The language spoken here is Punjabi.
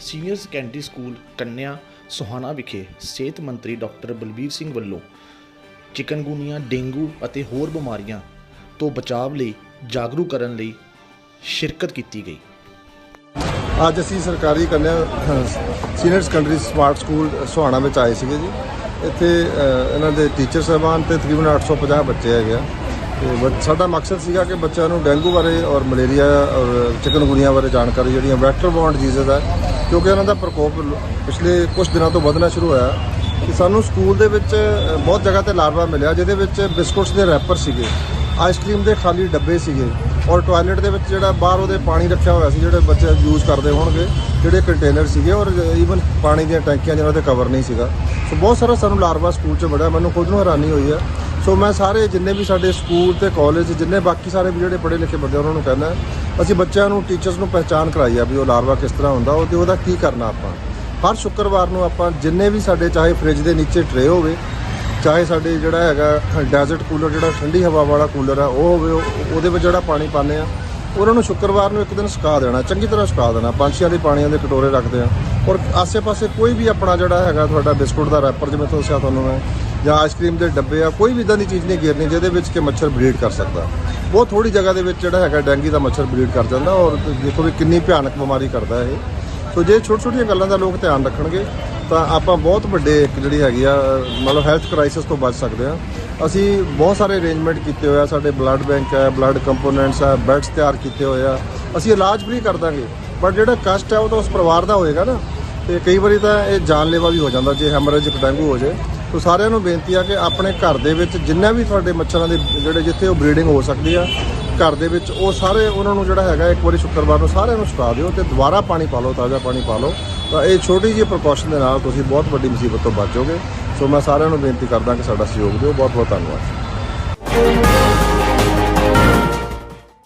ਸੀਨੀਅਰ ਸੈਕੰਡਰੀ ਸਕੂਲ ਕੰਨਿਆ ਸੋਹਾਣਾ ਵਿਖੇ ਸਿਹਤ ਮੰਤਰੀ ਡਾਕਟਰ ਬਲਬੀਰ ਸਿੰਘ ਵੱਲੋਂ ਚਿਕਨਗੁਨੀਆ, ਡੇਂਗੂ ਅਤੇ ਹੋਰ ਬਿਮਾਰੀਆਂ ਤੋਂ ਬਚਾਅ ਲਈ ਜਾਗਰੂਕ ਕਰਨ ਲਈ ਸ਼ਿਰਕਤ ਕੀਤੀ ਗਈ। ਅੱਜ ਅਸੀਂ ਸਰਕਾਰੀ ਕੰਨਿਆ senior secondary smart school Sohana ਵਿੱਚ ਆਏ ਸੀਗੇ ਜੀ। ਇੱਥੇ ਇਹਨਾਂ ਦੇ ਟੀਚਰ ਸਾਹਿਬਾਨ ਤੇ ਤਕਰੀਬਨ 850 ਬੱਚੇ ਹੈਗੇ ਆ। ਤੇ ਸਾਡਾ ਮਕਸਦ ਸੀਗਾ ਕਿ ਬੱਚਿਆਂ ਨੂੰ ਡੇਂਗੂ ਬਾਰੇ ਔਰ ਮਲੇਰੀਆ ਔਰ ਚਿਕਨਗੁਨੀਆ ਬਾਰੇ ਜਾਣਕਾਰੀ ਜਿਹੜੀਆਂ ਵੈਕਟਰ ਬੌਂਡ ਡਿਜ਼ੀਜ਼ ਹੈ ਕਿਉਂਕਿ ਉਹਨਾਂ ਦਾ ਪ੍ਰਕੋਪ ਪਿਛਲੇ ਕੁਝ ਦਿਨਾਂ ਤੋਂ ਵਧਣਾ ਸ਼ੁਰੂ ਹੋਇਆ ਕਿ ਸਾਨੂੰ ਸਕੂਲ ਦੇ ਵਿੱਚ ਬਹੁਤ ਜਗ੍ਹਾ ਤੇ ਲਾਰਵਾ ਮਿਲਿਆ, ਜਿਹਦੇ ਵਿੱਚ ਬਿਸਕੁਟਸ ਦੇ ਰੈਪਰ ਸੀਗੇ, ਆਈਸਕ੍ਰੀਮ ਦੇ ਖਾਲੀ ਡੱਬੇ ਸੀਗੇ, ਔਰ ਟਾਇਲਟ ਦੇ ਵਿੱਚ ਜਿਹੜਾ ਬਾਹਰ ਉਹਦੇ ਪਾਣੀ ਰੱਖਿਆ ਹੋਇਆ ਸੀ, ਜਿਹੜੇ ਬੱਚੇ ਯੂਜ਼ ਕਰਦੇ ਹੋਣਗੇ, ਜਿਹੜੇ ਕੰਟੇਨਰ ਸੀਗੇ, ਔਰ ਈਵਨ ਪਾਣੀ ਦੀਆਂ ਟੈਂਕੀਆਂ ਜਿਹਨਾਂ ਤੇ ਕਵਰ ਨਹੀਂ ਸੀਗਾ। ਸੋ ਬਹੁਤ ਸਾਰਾ ਸਾਨੂੰ ਲਾਰਵਾ ਸਕੂਲ 'ਚ ਬੜਿਆ ਮੈਨੂੰ ਖੁਦ ਨੂੰ ਹੈਰਾਨੀ ਹੋਈ ਹੈ ਸੋ ਮੈਂ ਸਾਰੇ ਜਿੰਨੇ ਵੀ ਸਾਡੇ ਸਕੂਲ ਤੇ ਕਾਲਜ ਜਿੰਨੇ ਬਾਕੀ ਸਾਰੇ ਵੀ ਜਿਹੜੇ ਪੜ੍ਹੇ ਲਿਖੇ ਬੰਦੇ ਉਹਨਾਂ ਨੂੰ ਕਹਿੰਦਾ ਅਸੀਂ ਬੱਚਿਆਂ ਨੂੰ ਟੀਚਰਸ ਨੂੰ ਪਹਿਚਾਨ ਕਰਾਈ ਆ ਵੀ ਉਹ ਲਾਰਵਾ ਕਿਸ ਤਰ੍ਹਾਂ ਹੁੰਦਾ, ਉਹ ਤੇ ਉਹਦਾ ਕੀ ਕਰਨਾ ਆਪਾਂ। ਹਰ ਸ਼ੁੱਕਰਵਾਰ ਨੂੰ ਆਪਾਂ ਜਿੰਨੇ ਵੀ ਸਾਡੇ, ਚਾਹੇ ਫ੍ਰਿਜ ਦੇ ਨੀਚੇ ਟਰੇ ਹੋਵੇ, ਚਾਹੇ ਸਾਡੇ ਜਿਹੜਾ ਹੈਗਾ ਡੈਜ਼ਰਟ ਕੂਲਰ ਜਿਹੜਾ ਠੰਡੀ ਹਵਾ ਵਾਲਾ ਕੂਲਰ ਆ, ਉਹ ਹੋਵੇ, ਉਹ- ਉਹਦੇ ਵਿੱਚ ਜਿਹੜਾ ਪਾਣੀ ਪਾਉਂਦੇ ਆ ਉਹਨਾਂ ਨੂੰ ਸ਼ੁੱਕਰਵਾਰ ਨੂੰ ਇੱਕ ਦਿਨ ਸੁਕਾ ਦੇਣਾ, ਚੰਗੀ ਤਰ੍ਹਾਂ ਸੁਕਾ ਦੇਣਾ। ਪੰਛੀਆਂ ਦੇ ਪਾਣੀਆਂ ਦੇ ਕਟੋਰੇ ਰੱਖਦੇ ਆ। ਔਰ ਆਸੇ-ਪਾਸੇ ਕੋਈ ਵੀ ਆਪਣਾ ਜਿਹੜਾ ਹੈਗਾ ਤੁਹਾਡਾ ਬਿਸਕੁਟ ਦਾ ਰੈਪਰ ਜਿਵੇਂ ਤੁਸੀਂ ਦੱਸਿਆ ਤੁਹਾਨੂੰ ਮੈਂ, ਜਾਂ ਆਈਸਕ੍ਰੀਮ ਦੇ ਡੱਬੇ ਆ, ਕੋਈ ਵੀ ਇਦਾਂ ਦੀ ਚੀਜ਼ ਨਹੀਂ ਗੇਰਨੀ ਜਿਹਦੇ ਵਿੱਚ ਕਿ ਮੱਛਰ ਬਰੀਡ ਕਰ ਸਕਦਾ। ਬਹੁਤ ਥੋੜੀ ਜਗ੍ਹਾ ਦੇ ਵਿੱਚ ਜਿਹੜਾ ਹੈਗਾ ਡੈਂਗੀ ਦਾ ਮੱਛਰ ਬਰੀਡ ਕਰ ਜਾਂਦਾ ਔਰ ਦੇਖੋ ਵੀ ਕਿੰਨੀ ਭਿਆਨਕ ਬਿਮਾਰੀ ਕਰਦਾ ਇਹ। ਸੋ ਜੇ ਛੋਟੀ ਛੋਟੀਆਂ ਗੱਲਾਂ ਦਾ ਲੋਕ ਧਿਆਨ ਰੱਖਣਗੇ, ਤਾਂ ਆਪਾਂ ਬਹੁਤ ਵੱਡੇ ਇੱਕ ਜਿਹੜੀ ਹੈਗੀ ਆ, ਮਤਲਬ ਹੈਲਥ ਕ੍ਰਾਈਸਿਸ ਤੋਂ ਬਚ ਸਕਦੇ ਆ। ਅਸੀਂ ਬਹੁਤ ਸਾਰੇ ਅਰੇਂਜਮੈਂਟ ਕੀਤੇ ਹੋਏ ਆ, ਸਾਡੇ ਬਲੱਡ ਬੈਂਕ ਹੈ ਬਲੱਡ ਕੰਪੋਨੈਂਟਸ ਹੈ ਬੈਡਸ ਤਿਆਰ ਕੀਤੇ ਹੋਏ ਆ। ਅਸੀਂ ਇਲਾਜ ਫ੍ਰੀ ਕਰ ਦਾਂਗੇ ਪਰ ਜਿਹੜਾ ਕਸ਼ਟ ਹੈ ਉਹ ਤਾਂ ਉਸ ਪਰਿਵਾਰ ਦਾ ਹੋਏਗਾ ਨਾ। ਤੇ ਕਈ ਵਾਰੀ ਤਾਂ ਇਹ ਜਾਨਲੇਵਾ ਵੀ ਹੋ ਜਾਂਦਾ, ਜੇ ਹੈਮਰੇਜ ਡੇਂਗੂ ਹੋ ਜਾਏ ਸੋ ਸਾਰਿਆਂ ਨੂੰ ਬੇਨਤੀ ਆ ਕਿ ਆਪਣੇ ਘਰ ਦੇ ਵਿੱਚ ਜਿੰਨਾ ਵੀ ਤੁਹਾਡੇ ਮੱਛਰਾਂ ਦੇ, ਜਿਹੜੇ ਜਿੱਥੇ ਉਹ ਬਰੀਡਿੰਗ ਹੋ ਸਕਦੀ ਆ ਘਰ ਦੇ ਵਿੱਚ ਉਹ ਸਾਰੇ ਉਹਨਾਂ ਨੂੰ ਜਿਹੜਾ ਹੈਗਾ ਇੱਕ ਵਾਰੀ ਸ਼ੁੱਕਰਵਾਰ ਨੂੰ ਸਾਰਿਆਂ ਨੂੰ ਸੁਕਾ ਦਿਓ ਤੇ ਦੁਬਾਰਾ ਪਾਣੀ ਪਾ ਲਓ, ਤਾਜ਼ਾ ਪਾਣੀ ਪਾ ਲਓ। ਤਾਂ ਇਹ ਛੋਟੀ ਜਿਹੀ ਪ੍ਰਕੌਸ਼ਨ ਦੇ ਨਾਲ ਤੁਸੀਂ ਬਹੁਤ ਵੱਡੀ ਮੁਸੀਬਤ ਤੋਂ ਬਚੋਗੇ ਸੋ ਮੈਂ ਸਾਰਿਆਂ ਨੂੰ ਬੇਨਤੀ ਕਰਦਾ ਕਿ ਸਾਡਾ ਸਹਿਯੋਗ ਦਿਓ। ਬਹੁਤ ਬਹੁਤ ਧੰਨਵਾਦ।